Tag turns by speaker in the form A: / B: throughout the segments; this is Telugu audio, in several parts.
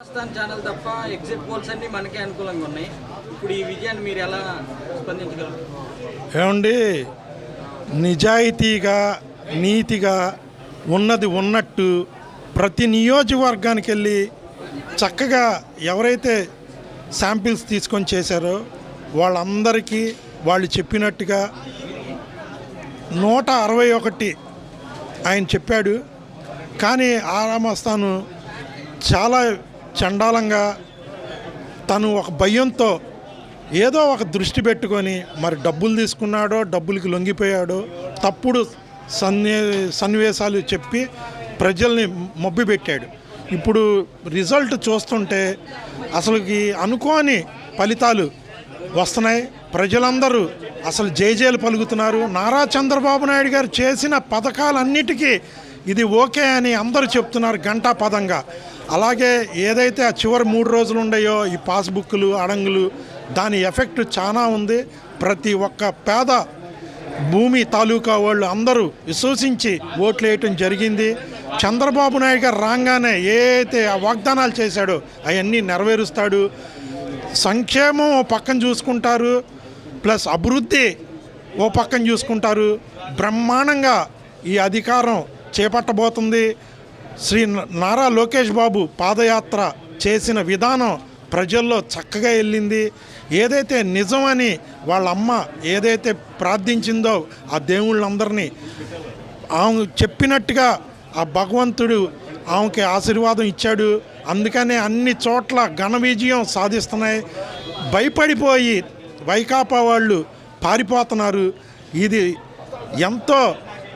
A: రాజస్థాన్ ఛానల్ తప్ప ఎగ్జిట్ పోల్స్ అన్ని మనకే అనుకూలంగా ఉన్నాయి. ఇప్పుడు ఈ విజయాన్ని మీరు ఎలా స్పందించగలరు?
B: ఏమండి? నిజాయితీగా నీతిగా ఉన్నది ఉన్నట్టు ప్రతి నియోజకవర్గానికి వెళ్ళి చక్కగా ఎవరైతే శాంపిల్స్ తీసుకొని చేశారో వాళ్ళందరికీ వాళ్ళు చెప్పినట్టుగా నూట అరవై ఒకటి ఆయన చెప్పాడు. కానీ ఆరామస్థాను చాలా చండాలంగా తను ఒక భయంతో ఏదో ఒక దృష్టి పెట్టుకొని మరి డబ్బులు తీసుకున్నాడో డబ్బులకి లొంగిపోయాడో తప్పుడు సన్ని సన్నివేశాలు చెప్పి ప్రజల్ని మొబ్బిపెట్టాడు ఇప్పుడు రిజల్ట్ చూస్తుంటే అసలుకి అనుకోని ఫలితాలు వస్తున్నాయి. ప్రజలందరూ అసలు జేజేలు పలుకుతున్నారు. నారా చంద్రబాబు నాయుడు గారు చేసిన పథకాలన్నిటికీ ఇది ఓకే అని అందరూ చెప్తున్నారు గంటా పదంగా. అలాగే ఏదైతే ఆ చివరి మూడు రోజులు ఉన్నాయో ఈ పాస్బుక్లు అడంగులు దాని ఎఫెక్ట్ చాలా ఉంది. ప్రతి ఒక్క పేద భూమి తాలూకా వాళ్ళు అందరూ విశ్వసించి ఓట్లు వేయటం జరిగింది. చంద్రబాబు నాయుడు గారు రాగానే ఏ ఆ వాగ్దానాలు చేశాడో అవన్నీ నెరవేరుస్తాడు. సంక్షేమం పక్కన చూసుకుంటారు. ప్లస్ అభివృద్ధి ఓ పక్కన చూసుకుంటారు. బ్రహ్మాండంగా ఈ అధికారం చేపట్టబోతుంది. శ్రీ నారా లోకేష్ బాబు పాదయాత్ర చేసిన విధానం ప్రజల్లో చక్కగా వెళ్ళింది. ఏదైతే నిజమని వాళ్ళ అమ్మ ఏదైతే ప్రార్థించిందో ఆ దేవుళ్ళందరినీ ఆమె చెప్పినట్టుగా ఆ భగవంతుడు ఆమెకి ఆశీర్వాదం ఇచ్చాడు. అందుకనే అన్ని చోట్ల ఘన విజయం సాధిస్తున్నాయి. భయపడిపోయి వైకాపా వాళ్ళు పారిపోతున్నారు. ఇది ఎంతో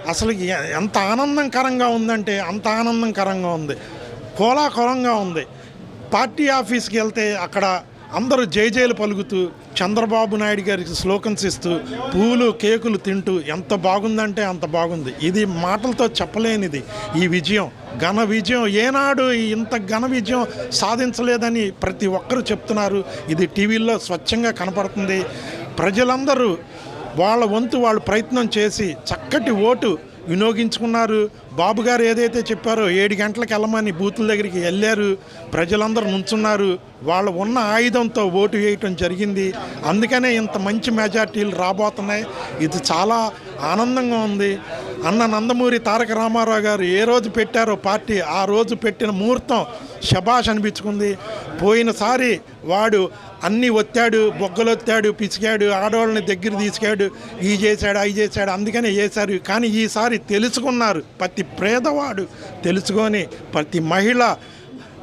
B: అసలు ఎంత ఆనందకరంగా ఉందంటే అంత ఆనందకరంగా ఉంది. కోలాహలంగా ఉంది. పార్టీ ఆఫీస్కి వెళ్తే అక్కడ అందరూ జైజైలు పలుకుతూ చంద్రబాబు నాయుడు గారికి స్లోకన్స్ ఇస్తూ పూలు కేకులు తింటూ ఎంత బాగుందంటే అంత బాగుంది. ఇది మాటలతో చెప్పలేనిది. ఈ విజయం ఘన విజయం ఏనాడు ఇంత ఘన విజయం సాధించలేదని ప్రతి ఒక్కరూ చెప్తున్నారు. ఇది టీవీల్లో స్వచ్ఛంగా కనపడుతుంది. ప్రజలందరూ వాళ్ళ వంతు వాళ్ళు ప్రయత్నం చేసి చక్కటి ఓటు వినియోగించుకున్నారు. బాబు గారు ఏదైతే చెప్పారో ఏడు గంటలకు వెళ్ళమని బూతుల దగ్గరికి వెళ్ళారు. ప్రజలందరూ నుంచున్నారు. వాళ్ళు ఉన్న ఆయుధంతో ఓటు వేయటం జరిగింది. అందుకనే ఇంత మంచి మెజార్టీలు రాబోతున్నాయి. ఇది చాలా ఆనందంగా ఉంది. అన్న నందమూరి తారక రామారావు గారు ఏ రోజు పెట్టారో పార్టీ ఆ రోజు పెట్టిన ముహూర్తం శబాష్ అనిపించుకుంది. పోయినసారి వాడు అన్నీ ఒత్తాడు బొగ్గలొత్తాడు పిసికాడు ఆడవాళ్ళని దగ్గర తీసుకాడు ఈ చేశాడు అవి చేశాడు అందుకనే చేశారు. కానీ ఈసారి తెలుసుకున్నారు. ప్రతి పేదవాడు తెలుసుకొని ప్రతి మహిళ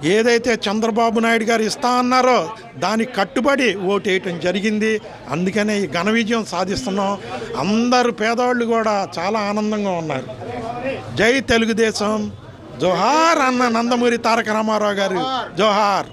B: ఏదైతే చంద్రబాబు నాయుడు గారు ఇస్తా అన్నారో దానికి కట్టుబడి ఓటు వేయటం జరిగింది. అందుకనే ఈ ఘన విజయం సాధిస్తున్నాం. అందరు పేదవాళ్ళు కూడా చాలా ఆనందంగా ఉన్నారు. జై తెలుగుదేశం. జోహార్ అన్న నందమూరి తారక రామారావు గారు. జోహార్.